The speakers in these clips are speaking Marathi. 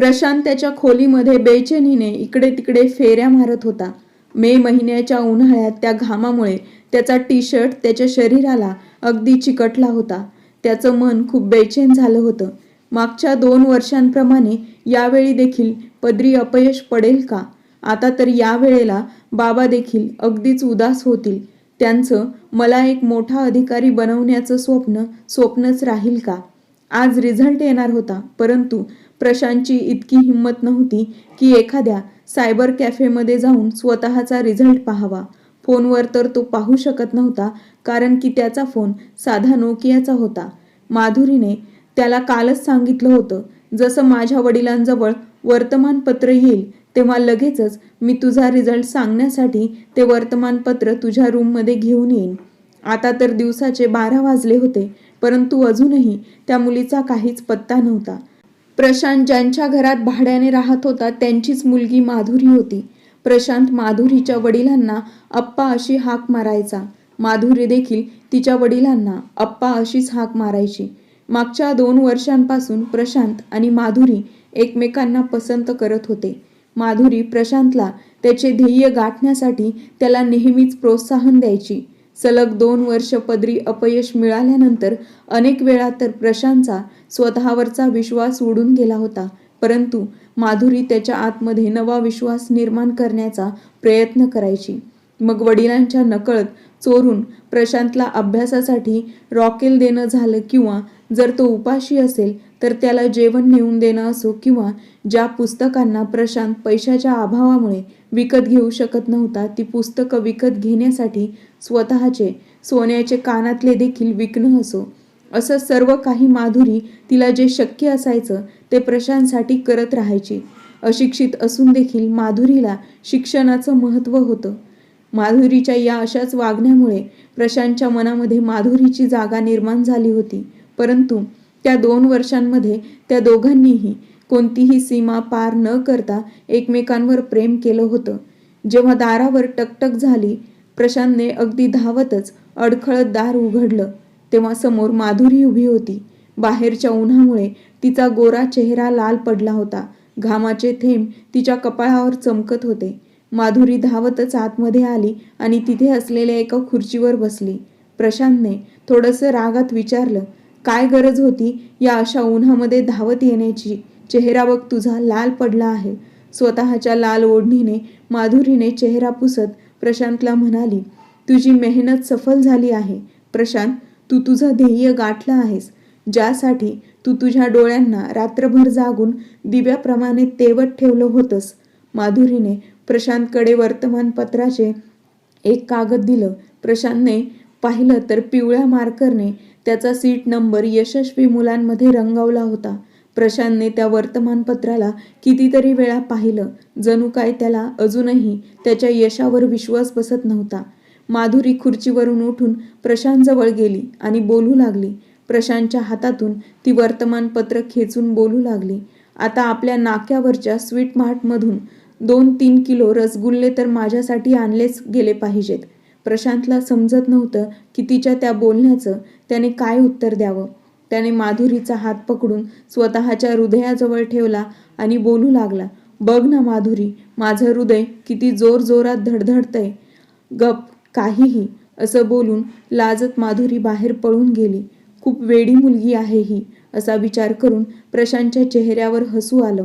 प्रशांत त्याच्या खोलीमध्ये बेचैनीने इकडे तिकडे फेऱ्या मारत होता. मे महिन्याच्या उन्हाळ्यात त्या घामामुळे त्याचा टी शर्ट त्याच्या शरीराला अगदी चिकटला होता. त्याचं मन खूप बेचैन झालं होतं. मागच्या दोन वर्षांप्रमाणे यावेळी देखील पदरी अपयश पडेल का? आता तर यावेळेला बाबा देखील अगदीच उदास होतील. त्यांचं मला एक मोठा अधिकारी बनवण्याचं स्वप्न स्वप्नच राहील का? आज रिझल्ट येणार होता परंतु प्रशांतची इतकी हिंमत नव्हती की एखाद्या सायबर कॅफेमध्ये जाऊन स्वतःचा रिझल्ट पाहावा. फोनवर तर तो पाहू शकत नव्हता कारण की त्याचा फोन साधा नोकियाचा होता. माधुरीने त्याला कालच सांगितलं होतं जसं माझ्या वडिलांजवळ वर्तमानपत्र येईल तेव्हा लगेचच मी तुझा रिझल्ट सांगण्यासाठी ते वर्तमानपत्र तुझ्या रूममध्ये घेऊन येईन. आता तर दिवसाचे बारा वाजले होते परंतु अजूनही त्या मुलीचा काहीच पत्ता नव्हता. प्रशांत ज्यांच्या घरात भाड्याने राहत होता त्यांचीच मुलगी माधुरी होती. प्रशांत माधुरीच्या वडिलांना अप्पा अशी हाक मारायचा. माधुरी देखील तिच्या वडिलांना अप्पा अशीच हाक मारायची. मागच्या दोन वर्षांपासून प्रशांत आणि माधुरी एकमेकांना पसंत करत होते. माधुरी प्रशांतला त्याचे ध्येय गाठण्यासाठी त्याला नेहमीच प्रोत्साहन द्यायची. सलग दोन वर्ष पदरी अपयश मिळाल्यानंतर अनेक वेळा तर प्रशांतचा स्वतःवरचा विश्वास उडून गेला होता. परंतु माधुरी त्याच्या आतमध्ये नवा विश्वास निर्माण करण्याचा प्रयत्न करायची. मग वडिलांच्या नकळत चोरून प्रशांतला अभ्यासासाठी रॉकेल देणं झालं किंवा जर तो उपाशी असेल तर त्याला जेवण नेऊन देणं असो किंवा ज्या पुस्तकांना प्रशांत पैशाच्या अभावामुळे विकत घेऊ शकत नव्हता ती पुस्तकं विकत घेण्यासाठी स्वतःचे सोन्याचे कानातले देखील विकणं असो. असं सर्व काही माधुरी तिला जे शक्य असायचं ते प्रशांतसाठी करत राहायची. अशिक्षित असून देखील माधुरीला शिक्षणाचं महत्त्व होतं. माधुरीच्या या अशाच वागण्यामुळे प्रशांतच्या मनामध्ये माधुरीची जागा निर्माण झाली होती. परंतु त्या दोन वर्षांमध्ये त्या दोघांनीही कोणतीही सीमा पार न करता एकमेकांवर प्रेम केलं होतं. जेव्हा दारावर टकटक झाली प्रशांतने अगदी धावतच अडखळत दार उघडलं. तेव्हा समोर माधुरी उभी होती. बाहेरच्या उन्हामुळे तिचा गोरा चेहरा लाल पडला होता. घामाचे थेंब तिच्या कपाळावर चमकत होते. माधुरी धावतच आतमध्ये आली आणि तिथे असलेल्या एका खुर्चीवर बसली. प्रशांतने थोडंसं रागात विचारलं काय गरज होती या अशा उन्हामध्ये धावत येण्याची? चेहरा बघ तुझा लाल पडला आहे. स्वतःच्या लाल ओढणीने माधुरीने चेहरा पुसत प्रशांतला म्हणाली तुझी मेहनत सफल झाली आहे. प्रशांत तू तुझं ध्येय गाठलं आहेस. ज्यासाठी तू तुझ्या डोळ्यांना रात्रभर जागून दिव्याप्रमाणे तेवत ठेवलं होतंस. माधुरीने प्रशांतकडे वर्तमानपत्राचे एक कागद दिलं. प्रशांतने पाहिलं तर पिवळ्या मार्करने त्याचा सीट नंबर यशस्वी मुलांमध्ये रंगवला होता. प्रशांतने त्या वर्तमानपत्राला कितीतरी वेळा पाहिलं. जणू काय त्याला अजूनही त्याच्या यशावर विश्वास बसत नव्हता. माधुरी खुर्चीवरून उठून प्रशांतजवळ गेली आणि बोलू लागली. प्रशांतच्या हातातून ती वर्तमानपत्र खेचून बोलू लागली. आता आपल्या नाक्यावरच्या स्वीट मार्टमधून दोन तीन किलो रसगुल्ले तर माझ्यासाठी आणलेच गेले पाहिजेत. प्रशांतला समजत नव्हतं की तिच्या त्या बोलण्याचं त्याने काय उत्तर द्यावं. त्याने माधुरीचा हात पकडून स्वतःच्या हृदयाजवळ ठेवला आणि बोलू लागला बघ ना माधुरी माझं हृदय किती जोर जोरात धडधडतंय. गप काहीही असं बोलून लाजत माधुरी बाहेर पळून गेली. खूप वेडी मुलगी आहे ही असा विचार करून प्रशांतच्या चेहऱ्यावर हसू आलं.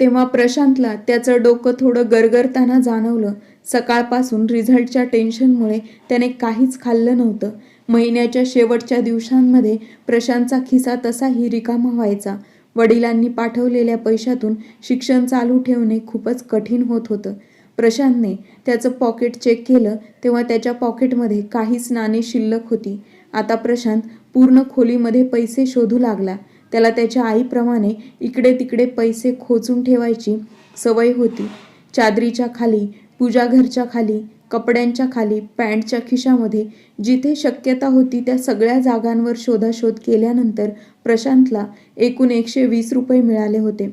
तेव्हा प्रशांतला त्याचं डोकं थोडं गरगरताना जाणवलं. सकाळपासून रिझल्टच्या टेन्शनमुळे त्याने काहीच खाल्लं नव्हतं. महिन्याच्या शेवटच्या दिवसांमध्ये प्रशांतचा खिसा तसाही रिकामा व्हायचा. वडिलांनी पाठवलेल्या पैशातून शिक्षण चालू ठेवणे खूपच कठीण होत होतं. प्रशांतने त्याचं पॉकेट चेक केलं तेव्हा त्याच्या पॉकेटमध्ये काहीच नाणे शिल्लक होती. आता प्रशांत पूर्ण खोलीमध्ये पैसे शोधू लागला. त्याला त्याच्या आईप्रमाणे इकडे तिकडे पैसे खोचून ठेवायची सवय होती. चादरीच्या खाली पूजाघरच्या खाली कपड्यांच्या खाली पॅन्टच्या खिशामध्ये जिथे शक्यता होती त्या सगळ्या जागांवर शोधाशोध केल्यानंतर प्रशांतला एकूण एकशे वीस रुपये मिळाले होते.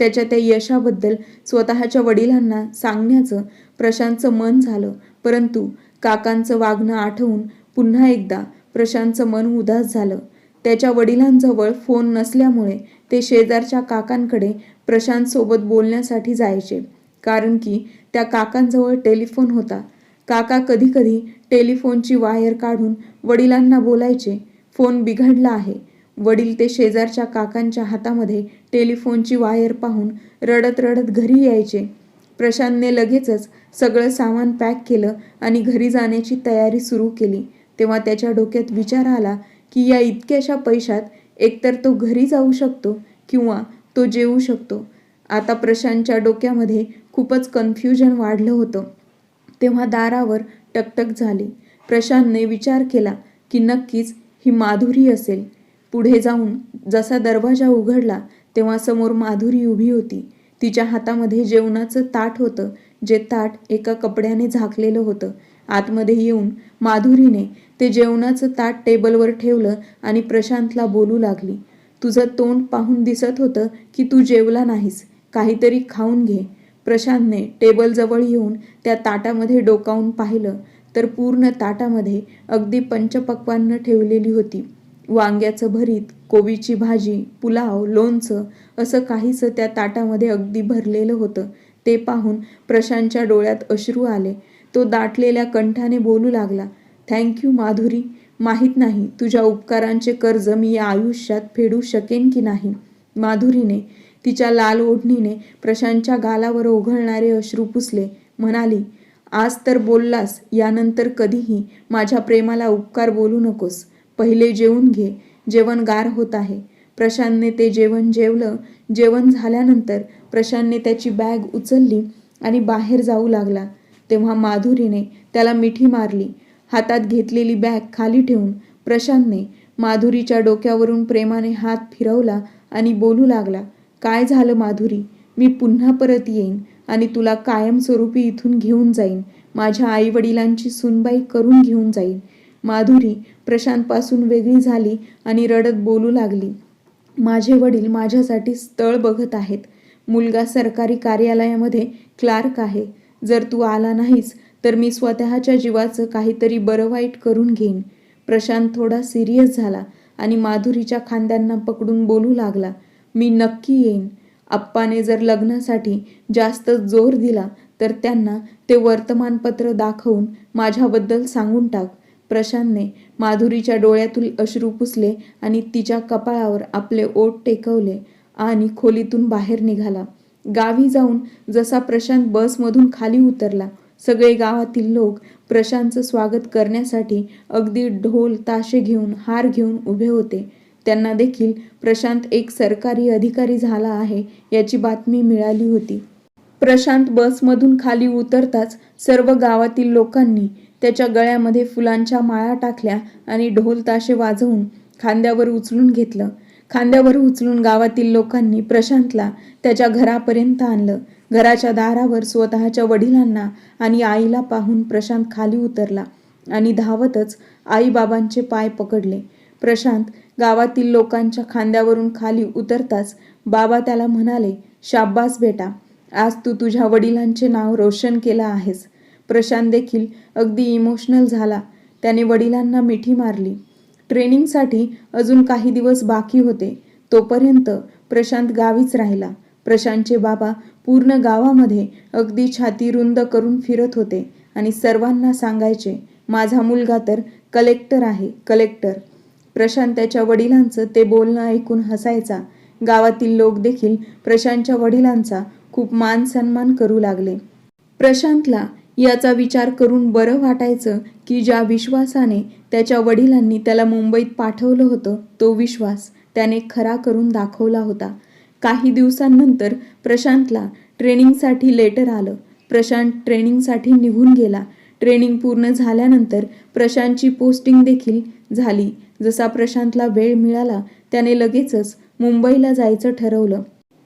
त्याच्या त्या यशाबद्दल स्वतःच्या वडिलांना सांगण्याचं प्रशांतचं मन झालं. परंतु काकांचं वागणं आठवून पुन्हा एकदा प्रशांतचं मन उदास झालं. त्याच्या वडिलांजवळ फोन नसल्यामुळे ते शेजारच्या काकांकडे प्रशांतसोबत बोलण्यासाठी जायचे. कारण की त्या काकांजवळ टेलिफोन होता. काका कधीकधी टेलिफोनची वायर काढून वडिलांना बोलायचे. फोन बिघडला आहे. वडील ते शेजारच्या काकांच्या हातामध्ये टेलिफोनची वायर पाहून रडत रडत घरी यायचे. प्रशांतने लगेचच सगळं सामान पॅक केलं आणि घरी जाण्याची तयारी सुरू केली. तेव्हा त्याच्या डोक्यात विचार आला की या इतक्याशा पैशात एकतर तो घरी जाऊ शकतो किंवा तो जेवू शकतो. आता प्रशांतच्या डोक्यामध्ये खूपच कन्फ्युजन वाढलं होतं. तेव्हा दारावर टकटक झाली. प्रशांतने विचार केला की नक्कीच ही माधुरी असेल. पुढे जाऊन जसा दरवाजा उघडला तेव्हा समोर माधुरी उभी होती. तिच्या हातामध्ये जेवणाचं ताट होतं जे ताट एका कपड्याने झाकलेलं होतं. आतमध्ये येऊन माधुरीने ते जेवणाचं ताट टेबलवर ठेवलं आणि प्रशांतला बोलू लागली. तुझं तोंड पाहून दिसत होतं की तू जेवला नाहीस काहीतरी खाऊन घे. प्रशांतने टेबलजवळ येऊन त्या ताटामध्ये डोकावून पाहिलं तर पूर्ण ताटामध्ये अगदी पंचपक्वान्न ठेवलेली होती. वांग्याचं भरीत कोबीची भाजी पुलाव लोणचं असं काहीसं त्या ताटामध्ये अगदी भरलेलं होतं. ते पाहून प्रशांतच्या डोळ्यात अश्रू आले. तो दाटलेल्या कंठाने बोलू लागला थँक्यू माधुरी. माहीत नाही तुझ्या उपकारांचे कर्ज मी या आयुष्यात फेडू शकेन की नाही? माधुरीने तिच्या लाल ओढणीने प्रशांतच्या गालावर ओघळणारे अश्रू पुसले. म्हणाली आज तर बोललास यानंतर कधीही माझ्या प्रेमाला उपकार बोलू नकोस. पहिले जेवून घे जेवण गार होत आहे. प्रशांतने ते जेवण जेवलं. जेवण झाल्यानंतर प्रशांतने त्याची बॅग उचलली आणि बाहेर जाऊ लागला. तेव्हा माधुरीने त्याला मिठी मारली. हातात घेतलेली बॅग खाली ठेवून प्रशांतने माधुरीच्या डोक्यावरून प्रेमाने हात फिरवला आणि बोलू लागला काय झालं माधुरी? मी पुन्हा परत येईन आणि तुला कायमस्वरूपी इथून घेऊन जाईन. माझ्या आईवडिलांची सुनबाई करून घेऊन जाईन. माधुरी प्रशांतपासून वेगळी झाली आणि रडत बोलू लागली माझे वडील माझ्यासाठी स्थळ बघत आहेत. मुलगा सरकारी कार्यालयामध्ये क्लार्क आहे. जर तू आला नाहीस तर मी स्वतःच्या जीवाचं काहीतरी बरं वाईट करून घेईन. प्रशांत थोडा सिरियस झाला आणि माधुरीच्या खांद्यांना पकडून बोलू लागला. मी नक्की येईन. आप्पाने जर लग्नासाठी जास्त जोर दिला तर त्यांना ते वर्तमानपत्र दाखवून माझ्याबद्दल सांगून टाक. प्रशांतने माधुरीच्या डोळ्यातून अश्रू पुसले आणि तिच्या कपाळावर आपले ओट टेकवले आणि खोलीतून बाहेर निघाला. गावी जाऊन जसा प्रशांत बसमधून खाली उतरला सगळे गावातील लोक प्रशांतचं स्वागत करण्यासाठी अगदी ढोल ताशे घेऊन हार घेऊन उभे होते. त्यांना देखील प्रशांत एक सरकारी अधिकारी झाला आहे याची बातमी मिळाली होती. प्रशांत बसमधून खाली उतरताच सर्व गावातील लोकांनी त्याच्या गळ्यामध्ये फुलांच्या माळा टाकल्या आणि ढोल ताशे वाजवून खांद्यावर उचलून घेतलं. खांद्यावर उचलून गावातील लोकांनी प्रशांतला त्याच्या घरापर्यंत आणलं. घराच्या दारावर स्वतःच्या वडिलांना आणि आईला पाहून प्रशांत खाली उतरला आणि धावतच आईबाबांचे पाय पकडले. प्रशांत गावातील लोकांच्या खांद्यावरून खाली उतरताच बाबा त्याला म्हणाले शाब्बास बेटा आज तू तुझ्या वडिलांचे नाव रोशन केलं आहेस. प्रशांत देखील अगदी इमोशनल झाला. त्याने वडिलांना मिठी मारली. ट्रेनिंगसाठी अजून काही दिवस बाकी होते तोपर्यंत प्रशांत गावीच राहिला. प्रशांतचे बाबा पूर्ण गावामध्ये अगदी छाती रुंद करून फिरत होते आणि सर्वांना सांगायचे माझा मुलगा तर कलेक्टर आहे कलेक्टर. प्रशांत त्याच्या वडिलांचं ते बोलणं ऐकून हसायचा. गावातील लोक देखील प्रशांतच्या वडिलांचा खूप मान सन्मान करू लागले. प्रशांतला याचा विचार करून बरं वाटायचं की ज्या विश्वासाने त्याच्या वडिलांनी त्याला मुंबईत पाठवलं होतं तो विश्वास त्याने खरा करून दाखवला होता. काही दिवसांनंतर प्रशांतला ट्रेनिंगसाठी लेटर आलं. प्रशांत ट्रेनिंगसाठी निघून गेला. ट्रेनिंग पूर्ण झाल्यानंतर प्रशांतची पोस्टिंग देखील झाली. जसा प्रशांतला वेळ मिळाला त्याने लगेचच मुंबईला जायचं ठरवलं.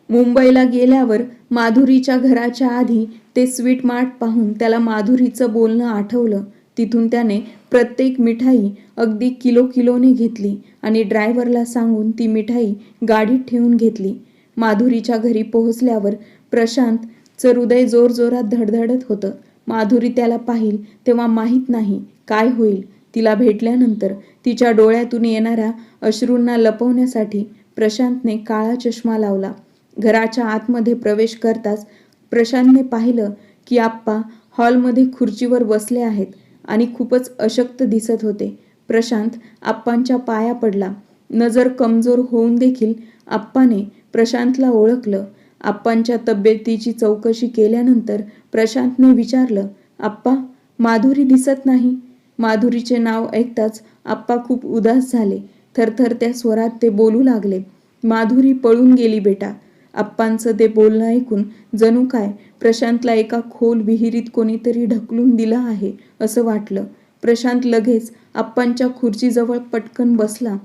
मुंबईला गेल्यावर माधुरीच्या घराच्या आधी ते स्वीट मार्ट पाहून त्याला माधुरीचं बोलणं आठवलं. तिथून त्याने प्रत्येक मिठाई अगदी किलो किलोने घेतली आणि ड्रायव्हरला सांगून ती मिठाई गाडीत ठेवून घेतली. माधुरीच्या घरी पोहोचल्यावर प्रशांतचं हृदय जोरजोरात धडधडत होतं. माधुरी त्याला पाहिल तेव्हा माहीत नाही काय होईल. तिला भेटल्यानंतर तिच्या डोळ्यातून येणाऱ्या अश्रूंना लपवण्यासाठी प्रशांतने काळा चष्मा लावला. घराच्या आतमध्ये प्रवेश करताच प्रशांतने पाहिलं की आप्पा हॉलमध्ये खुर्चीवर बसले आहेत आणि खूपच अशक्त दिसत होते. प्रशांत आप्पांच्या पाया पडला. नजर कमजोर होऊन देखील आप्पाने प्रशांतला ओळखलं. आप्पांच्या तब्येतीची चौकशी केल्यानंतर प्रशांतने विचारलं आप्पा माधुरी दिसत नाही. माधुरीचे नाव ऐकताच आप्पा खूप उदास झाले. थरथरत्या स्वरात ते बोलू लागले माधुरी पळून गेली बेटा. आप्पांचं ते बोलणं ऐकून जणू काय प्रशांतला एका खोल विहिरीत कोणीतरी ढकलून दिलं आहे असं वाटलं. प्रशांत लगेच आप्पांच्या खुर्चीजवळ पटकन बसला.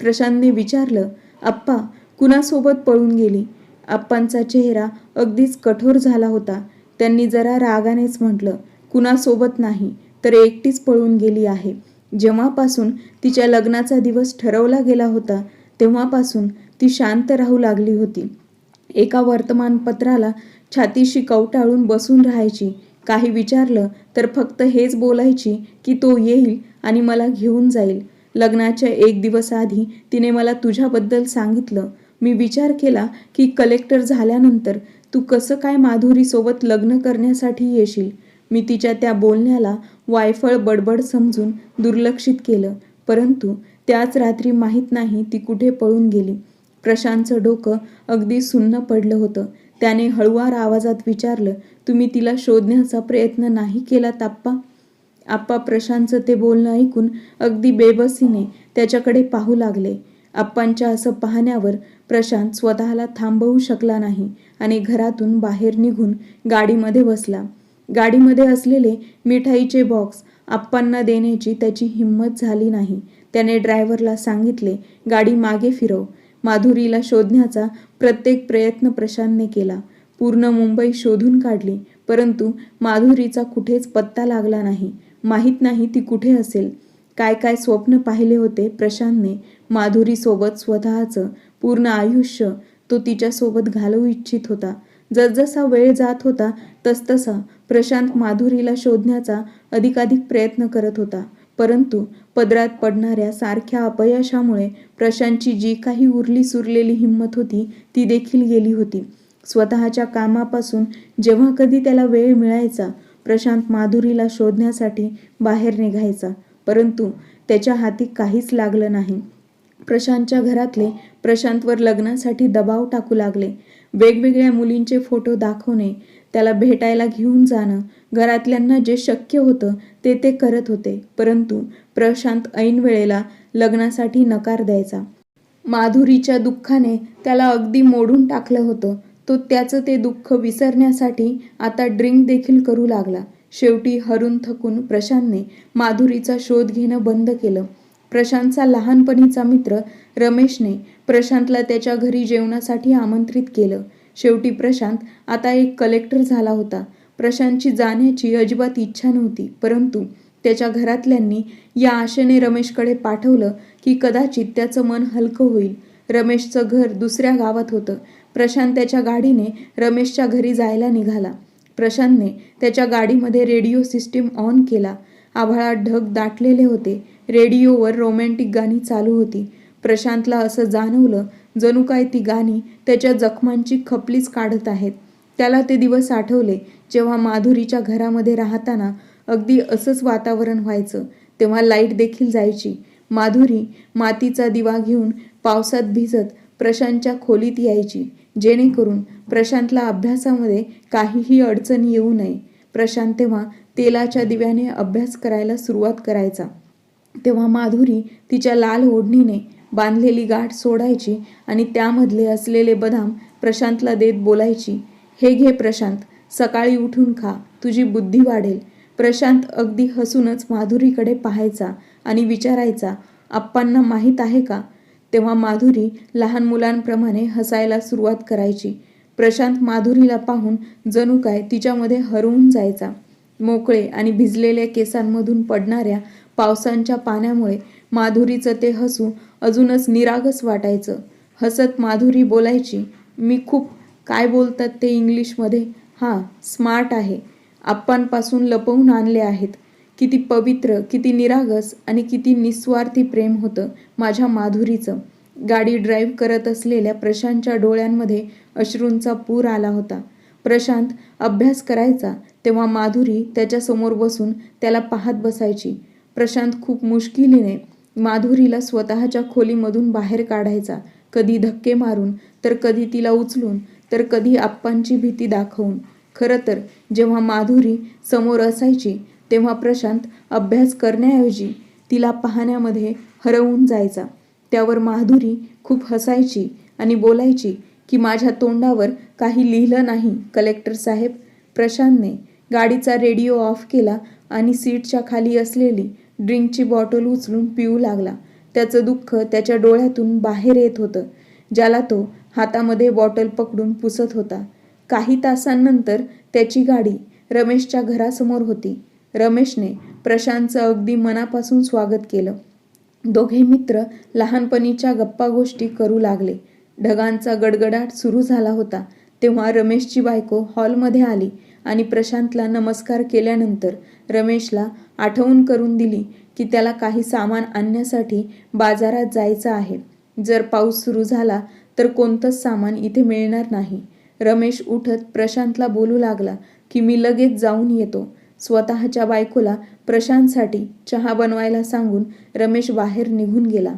प्रशांतने विचारलं आप्पा कुणासोबत पळून गेली. आप्पांचा चेहरा अगदीच कठोर झाला होता. त्यांनी जरा रागानेच म्हटलं कुणासोबत नाही तर एकटीच पळून गेली आहे. जेव्हापासून तिच्या लग्नाचा दिवस ठरवला गेला होता तेव्हापासून ती शांत राहू लागली होती. एका वर्तमानपत्राला छातीशी कवटाळून बसून राहायची. काही विचारलं तर फक्त हेच बोलायची की तो येईल आणि मला घेऊन जाईल. लग्नाच्या एक दिवस आधी तिने मला तुझ्याबद्दल सांगितलं. मी विचार केला की कलेक्टर झाल्यानंतर तू कसं काय माधुरीसोबत लग्न करण्यासाठी येशील? मी तिच्या त्या बोलण्याला वायफळ बडबड समजून दुर्लक्षित केलं. परंतु त्याच रात्री माहीत नाही ती कुठे पळून गेली. प्रशांतचं डोकं अगदी सुन्न पडलं होतं. त्याने हळुवार आवाजात विचारलं तुम्ही तिला शोधण्याचा प्रयत्न नाही केला ताप्पा? आप्पा प्रशांतचं ते बोलणं ऐकून अगदी बेबसीने त्याच्याकडे पाहू लागले. आप्पांच्या असं पाहण्यावर प्रशांत स्वतःला थांबवू शकला नाही आणि घरातून बाहेर निघून गाडीमध्ये बसला. गाडीमध्ये असलेले मिठाईचे बॉक्स आप्पांना देण्याची त्याची हिंमत झाली नाही. त्याने ड्रायव्हरला सांगितले गाडी मागे फिरव. माधुरीला शोधण्याचा प्रत्येक प्रयत्न प्रशांतने केला. पूर्ण मुंबई शोधून काढली परंतु माधुरीचा कुठेच पत्ता लागला नाही. माहीत नाही ती कुठे असेल. काय काय स्वप्न पाहिले होते प्रशांतने माधुरीसोबत स्वतःचं पूर्ण आयुष्य तो तिच्यासोबत घालवू इच्छित होता. जसजसा वेळ जात होता तसतसा प्रशांत माधुरीला शोधण्याचा अधिकाधिक प्रयत्न करत होता. परंतु पदरात पडणाऱ्या सारख्या अपयशामुळे प्रशांतची जी काही उरली सुरलेली हिंमत होती ती देखील गेली होती. स्वतःच्या कामापासून जेव्हा कधी त्याला वेळ मिळायचा प्रशांत माधुरीला शोधण्यासाठी बाहेर निघायचा परंतु त्याच्या हाती काहीच लागलं नाही. प्रशांतच्या घरातले प्रशांतवर लग्नासाठी दबाव टाकू लागले. वेगवेगळ्या मुलींचे फोटो दाखवणे त्याला भेटायला घेऊन जाणं घरातल्यांना जे शक्य होतं ते ते करत होते परंतु प्रशांत ऐन वेळेला लग्नासाठी नकार द्यायचा. माधुरीच्या दुःखाने त्याला अगदी मोडून टाकलं होतं. तो त्याचं ते दुःख विसरण्यासाठी आता ड्रिंक देखील करू लागला. शेवटी हरून थकून प्रशांतने माधुरीचा शोध घेणं बंद केलं. प्रशांतचा लहानपणीचा मित्र रमेशने प्रशांतला त्याच्या घरी जेवणासाठी आमंत्रित केलं. शेवटी प्रशांत आता एक कलेक्टर झाला होता. प्रशांतची जाण्याची अजिबात इच्छा नव्हती परंतु त्याच्या घरातल्यांनी या आशेने रमेशकडे पाठवलं की कदाचित त्याचं मन हलकं होईल. रमेशचं घर दुसऱ्या गावात होतं. प्रशांत त्याच्या गाडीने रमेशच्या घरी जायला निघाला. प्रशांतने त्याच्या गाडीमध्ये रेडिओ सिस्टीम ऑन केला. आभाळात ढग दाटलेले होते. रेडिओवर रोमॅन्टिक गाणी चालू होती. प्रशांतला असं जाणवलं जणू काय ती गाणी त्याच्या जखमांची खपलीच काढत आहेत. त्याला ते दिवस आठवले जेव्हा माधुरीच्या घरामध्ये राहताना अगदी असंच वातावरण व्हायचं तेव्हा लाइट देखील जायची. माधुरी मातीचा दिवा घेऊन पावसात भिजत प्रशांतच्या खोलीत यायची. जेणेकरून प्रशांतला अभ्यासामध्ये काहीही अडचण येऊ नये. प्रशांत तेव्हा तेलाच्या दिव्याने अभ्यास करायला सुरुवात करायचा. तेव्हा माधुरी तिच्या लाल ओढणीने बांधलेली गाठ सोडायची आणि त्यामधले असलेले बदाम प्रशांतला देत बोलायची हे घे प्रशांत सकाळी उठून खा तुझी बुद्धी वाढेल प्रशांत अगदी हसूनच माधुरीकडे पाहायचा आणि विचारायचा आप्पांना माहीत आहे का? तेव्हा माधुरी लहान मुलांप्रमाणे हसायला सुरुवात करायची. प्रशांत माधुरीला पाहून जणू काय तिच्यामध्ये हरवून जायचा. मोकळे आणि भिजलेल्या केसांमधून पडणाऱ्या पावसांच्या पाण्यामुळे माधुरीचं ते हसू अजूनच निरागस वाटायचं. हसत माधुरी बोलायची मी खूप काय बोलतात ते इंग्लिशमध्ये? हां स्मार्ट आहे. आप्पांपासून लपवून आणले आहेत. किती पवित्र किती निरागस आणि किती निस्वार्थी प्रेम होतं माझ्या माधुरीचं. गाडी ड्राईव्ह करत असलेल्या प्रशांतच्या डोळ्यांमध्ये अश्रूंचा पूर आला होता. प्रशांत अभ्यास करायचा तेव्हा माधुरी त्याच्यासमोर बसून त्याला पाहत बसायची. प्रशांत खूप मुश्किलीने माधुरीला स्वतःच्या खोलीमधून बाहेर काढायचा. कधी धक्के मारून तर कधी तिला उचलून तर कधी आप्पांची भीती दाखवून. खरं तर जेव्हा माधुरी समोर असायची तेव्हा प्रशांत अभ्यास करण्याऐवजी तिला पाहण्यामध्ये हरवून जायचा. त्यावर माधुरी खूप हसायची आणि बोलायची की माझ्या तोंडावर काही लिहिलं नाही कलेक्टर साहेब. प्रशांतने गाडीचा रेडिओ ऑफ केला आणि सीटच्या खाली असलेली ड्रिंकची बॉटल उचलून पिऊ लागला. त्याचं दुःख त्याच्या डोळ्यातून बाहेर येत होतं ज्याला तो हातामध्ये बॉटल पकडून पुसत होता. काही तासांनंतर त्याची गाडी रमेशच्या घरासमोर होती. रमेशने प्रशांतचं अगदी मनापासून स्वागत केलं. दोघे मित्र लहानपणीच्या गप्पा गोष्टी करू लागले. ढगांचा गडगडाट सुरू झाला होता तेव्हा रमेशची बायको हॉलमध्ये आली आणि प्रशांतला नमस्कार केल्यानंतर रमेशला आठवण करून दिली की त्याला काही सामान आणण्यासाठी बाजारात जायचं आहे. जर पाऊस सुरू झाला तर कोणतंच सामान इथे मिळणार नाही. रमेश उठत प्रशांतला बोलू लागला की मी लगेच जाऊन येतो. स्वतःच्या बायकोला प्रशांतसाठी चहा बनवायला सांगून रमेश बाहेर निघून गेला.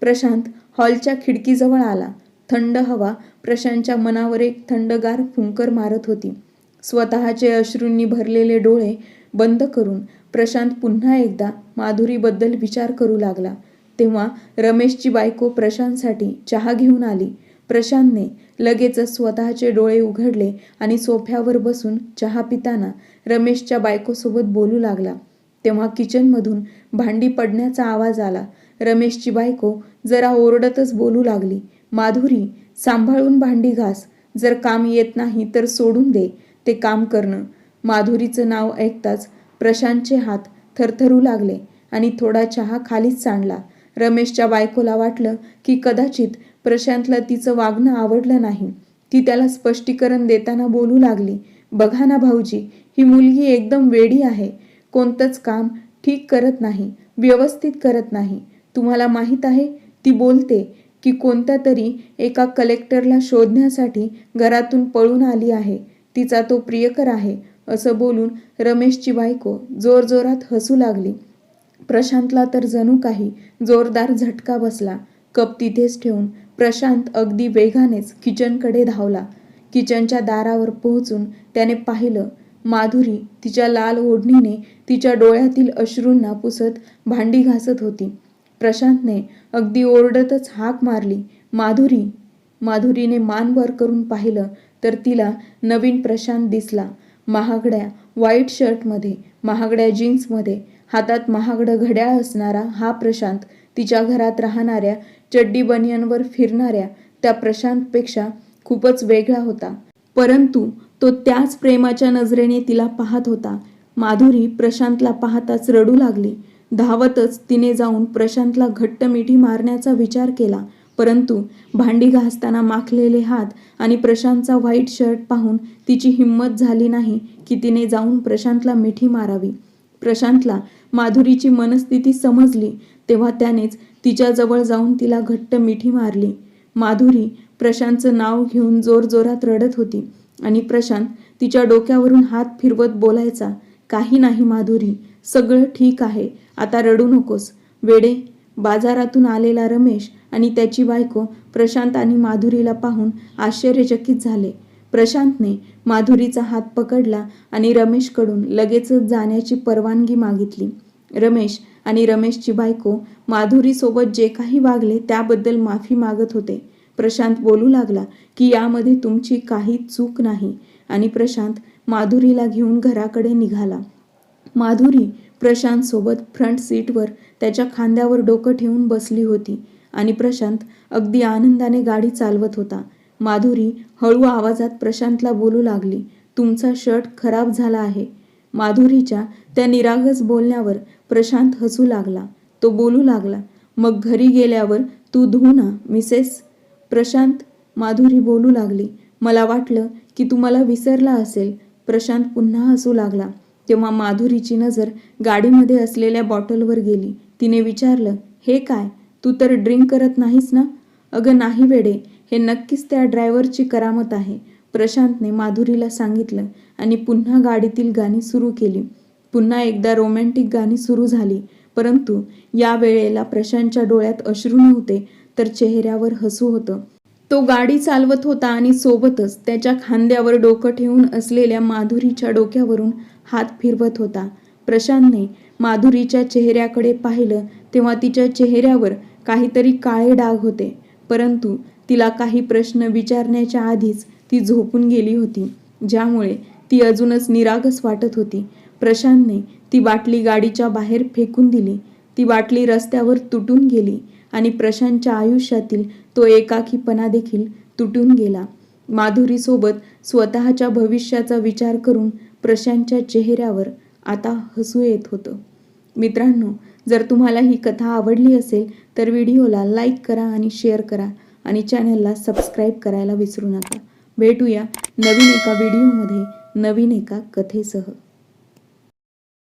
प्रशांत हॉलच्या खिडकीजवळ आला. थंड हवा प्रशांतच्या मनावर एक थंडगार फुंकर मारत होती. स्वतःचे अश्रूंनी भरलेले डोळे बंद करून प्रशांत पुन्हा एकदा माधुरीबद्दल विचार करू लागला. तेव्हा रमेशची बायको प्रशांतसाठी चहा घेऊन आली. प्रशांतने लगेचच स्वतःचे डोळे उघडले आणि सोफ्यावर बसून चहा पिताना रमेशच्या बायकोसोबत बोलू लागला. तेव्हा किचनमधून भांडी पडण्याचा आवाज आला. रमेशची बायको जरा ओरडतच बोलू लागली. माधुरी सांभाळून भांडी घास. जर काम येत नाही तर सोडून दे. ते काम करणं. माधुरीचं नाव ऐकताच प्रशांतचे हात थरथरू लागले आणि थोडा चहा खालीच सांडला रमेशच्या बायकोला वाटलं की कदाचित प्रशांतला तिचं वागणं आवडलं नाही. ती त्याला स्पष्टीकरण देताना बोलू लागली. बघा ना भाऊजी ही मुलगी एकदम वेडी आहे. कोणतंच काम ठीक करत नाही व्यवस्थित करत नाही. तुम्हाला माहीत आहे ती बोलते की कोणत्या तरी एका कलेक्टरला शोधण्यासाठी घरातून पळून आली आहे. तिचा तो प्रियकर आहे असं बोलून रमेशची बायको जोरजोरात हसू लागली. प्रशांतला तर जणू काही जोरदार झटका बसला. कप तिथेच ठेवून प्रशांत अगदी वेगानेच किचनकडे धावला. किचनच्या दारावर पोहोचून त्याने पाहिलं माधुरी तिच्या लाल ओढणीने तिच्या डोळ्यातील अश्रूंना पुसत भांडी घासत होती. प्रशांतने अगदी ओरडतच हाक मारली माधुरी माधुरीने मान वर करून पाहिलं तर तिला नवीन प्रशांत दिसला. महागड्या व्हाईट शर्टमध्ये महागड्या जीन्समध्ये हातात महागडं घड्याळ असणारा हा प्रशांत तिच्या घरात राहणाऱ्या चड्डी बनियनवर फिरणाऱ्या त्या प्रशांतपेक्षा खूपच वेगळा होता. परंतु तो त्याच प्रेमाच्या नजरेने तिला पाहत होता. माधुरी प्रशांतला पाहताच रडू लागली. धावतच तिने जाऊन प्रशांतला घट्ट मिठी मारण्याचा विचार केला. परंतु भांडी घासताना माखलेले हात आणि प्रशांतचा व्हाईट शर्ट पाहून तिची हिंमत झाली नाही की तिने जाऊन प्रशांतला मिठी मारावी. प्रशांतला माधुरीची मनस्थिती समजली तेव्हा त्यानेच तिच्याजवळ जाऊन तिला घट्ट मिठी मारली. माधुरी प्रशांतचं नाव घेऊन जोरजोरात रडत होती. आणि प्रशांत तिच्या डोक्यावरून हात फिरवत बोलायचा काही नाही माधुरी सगळं ठीक आहे आता रडू नकोस. वेडे बाजारातून आलेला रमेश आणि त्याची बायको प्रशांत आणि माधुरीला पाहून आश्चर्यचकित झाले. प्रशांतने माधुरीचा हात पकडला आणि रमेशकडून लगेचच जाण्याची परवानगी मागितली. रमेश आणि रमेशची बायको माधुरीसोबत जे काही वागले त्याबद्दल माफी मागत होते. प्रशांत बोलू लागला की यामध्ये तुमची काही चूक नाही. आणि प्रशांत माधुरीला घेऊन घराकडे निघाला. माधुरी प्रशांत सोबत फ्रंट सीटवर त्याच्या खांद्यावर डोकं ठेवून बसली होती आणि प्रशांत अगदी आनंदाने गाडी चालवत होता. माधुरी हळू आवाजात प्रशांतला बोलू लागली तुमचा शर्ट खराब झाला आहे. माधुरीच्या त्या निरागस बोलण्यावर प्रशांत हसू लागला. तो बोलू लागला मग घरी गेल्यावर तू धुऊ ना मिसेस प्रशांत माधुरी बोलू लागली. मला वाटलं की तू मला विसरला असेल. प्रशांत पुन्हा हसू लागला. तेव्हा माधुरीची नजर गाडीमध्ये असलेल्या बॉटलवर गेली. तिने विचारलं हे काय? तू तर ड्रिंक करत नाहीस ना? अगं नाही वेडे. हे नक्कीच त्या ड्रायव्हरची करामत आहे. प्रशांतने माधुरीला सांगितलं आणि पुन्हा गाडीतील गाणी सुरू केली. पुन्हा एकदा रोमॅन्टिक गाणी सुरू झाली. परंतु या वेळेला प्रशांतच्या डोळ्यात अश्रू नव्हते तर चेहऱ्यावर हसू होतं. तो गाडी चालवत होता आणि सोबतच त्याच्या खांद्यावर डोकं ठेवून असलेल्या माधुरीच्या डोक्यावरून हात फिरवत होता. प्रशांतने माधुरीच्या चेहऱ्याकडे पाहिलं तेव्हा तिच्या चेहऱ्यावर काहीतरी काळे डाग होते. परंतु तिला काही प्रश्न विचारण्याच्या आधीच ती झोपून गेली होती ज्यामुळे ती अजूनच निरागस वाटत होती. प्रशांतने ती बाटली गाडीच्या बाहेर फेकून दिली. ती बाटली रस्त्यावर तुटून गेली. आणि प्रशांतच्या आयुष्यातील तो एकाकीपणा देखील तुटून गेला. माधुरीसोबत स्वतःच्या भविष्याचा विचार करून प्रशांतच्या चेहऱ्यावर आता हसू येत होतं. मित्रांनो जर तुम्हाला ही कथा आवडली असेल तर व्हिडिओला लाईक करा आणि शेअर करा आणि चॅनलला सबस्क्राईब करायला विसरू नका. भेटूया नवीन एका व्हिडिओमध्ये नवीन एका कथेसह.